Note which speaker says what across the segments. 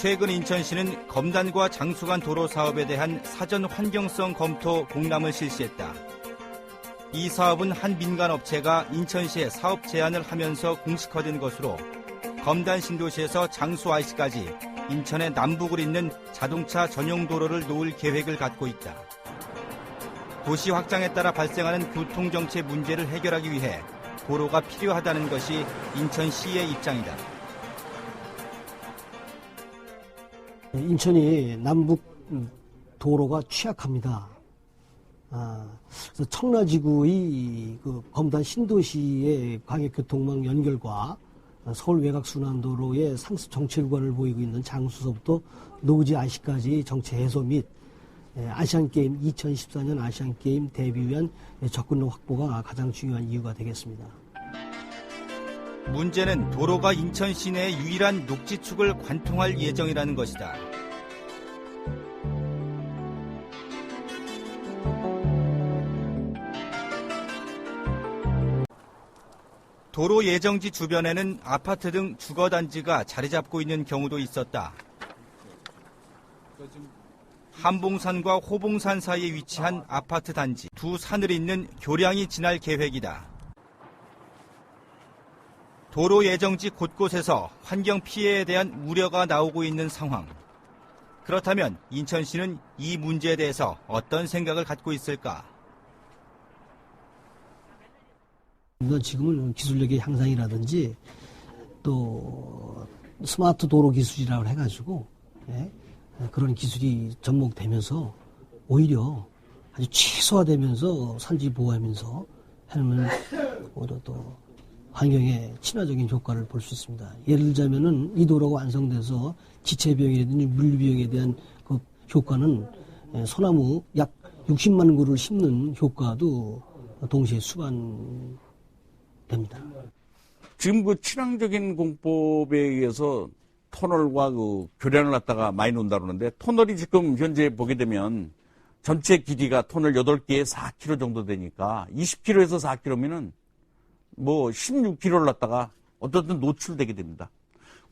Speaker 1: 최근 인천시는 검단과 장수간 도로 사업에 대한 사전 환경성 검토 공람을 실시했다. 이 사업은 한 민간 업체가 인천시에 사업 제안을 하면서 공식화된 것으로 검단 신도시에서 장수 IC까지 인천의 남북을 잇는 자동차 전용 도로를 놓을 계획을 갖고 있다. 도시 확장에 따라 발생하는 교통 정체 문제를 해결하기 위해 도로가 필요하다는 것이 인천시의 입장이다.
Speaker 2: 인천이 남북 도로가 취약합니다. 아, 그래서 청라지구의 그 검단 신도시의 광역교통망 연결과 서울 외곽순환도로의 상습 정체 구간을 보이고 있는 장수서부터 노지 IC까지 정체 해소 및 예, 아시안게임 2014년 아시안게임 대비 위한 접근로 확보가 가장 중요한 이유가 되겠습니다.
Speaker 1: 문제는 도로가 인천 시내의 유일한 녹지축을 관통할 예정이라는 것이다. 도로 예정지 주변에는 아파트 등 주거 단지가 자리 잡고 있는 경우도 있었다. 한봉산과 호봉산 사이에 위치한 아파트 단지 두 산을 잇는 교량이 지날 계획이다. 도로 예정지 곳곳에서 환경 피해에 대한 우려가 나오고 있는 상황. 그렇다면 인천시는 이 문제에 대해서 어떤 생각을 갖고 있을까?
Speaker 2: 물론 지금은 기술력의 향상이라든지 또 스마트 도로 기술이라고 해가지고 예, 그런 기술이 접목되면서 오히려 아주 최소화되면서 산지 보호하면서 하면 오히려 또 환경에 친화적인 효과를 볼 수 있습니다. 예를 들자면은 이 도로가 완성돼서 물류 비용에 대한 그 효과는 예, 소나무 약 60만 그루를 심는 효과도 동시에 수반 됩니다.
Speaker 3: 지금 그 친환적인 공법에 의해서 터널과 그 교량을 갖다가 많이 놓는다 그러는데 터널이 지금 현재 보게 되면 전체 길이가 터널 8개에 4km 정도 되니까 20km에서 4km면은 뭐 16km를 갖다가 어떻든 노출되게 됩니다.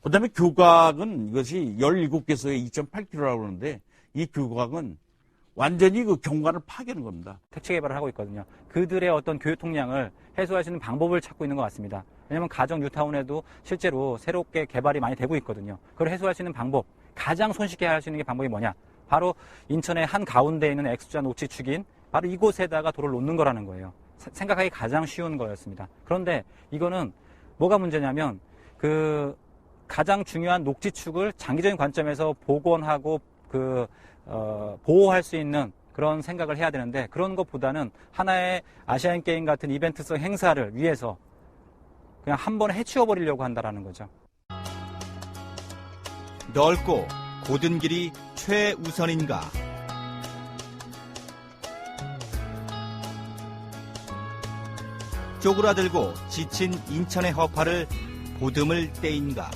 Speaker 3: 그 다음에 교각은 이것이 17개소에 2.8km라고 그러는데 이 교각은 완전히 그 경관을 파괴하는 겁니다.
Speaker 4: 택지 개발을 하고 있거든요. 그들의 어떤 교통량을 해소할 수 있는 방법을 찾고 있는 것 같습니다. 왜냐하면 가정 뉴타운에도 실제로 새롭게 개발이 많이 되고 있거든요. 그걸 해소할 수 있는 방법, 가장 손쉽게 할 수 있는 게 방법이 뭐냐? 바로 인천의 한 가운데 있는 X자 녹지축인 바로 이곳에다가 도로를 놓는 거라는 거예요. 사- 생각하기 가장 쉬운 거였습니다. 그런데 이거는 뭐가 문제냐면 그 가장 중요한 녹지축을 장기적인 관점에서 복원하고 그 어, 보호할 수 있는 그런 생각을 해야 되는데 그런 것보다는 하나의 아시안 게임 같은 이벤트성 행사를 위해서 그냥 한 번에 해치워 버리려고 한다라는 거죠.
Speaker 1: 넓고 고든 길이 최우선인가? 쪼그라들고 지친 인천의 허파를 보듬을 때인가?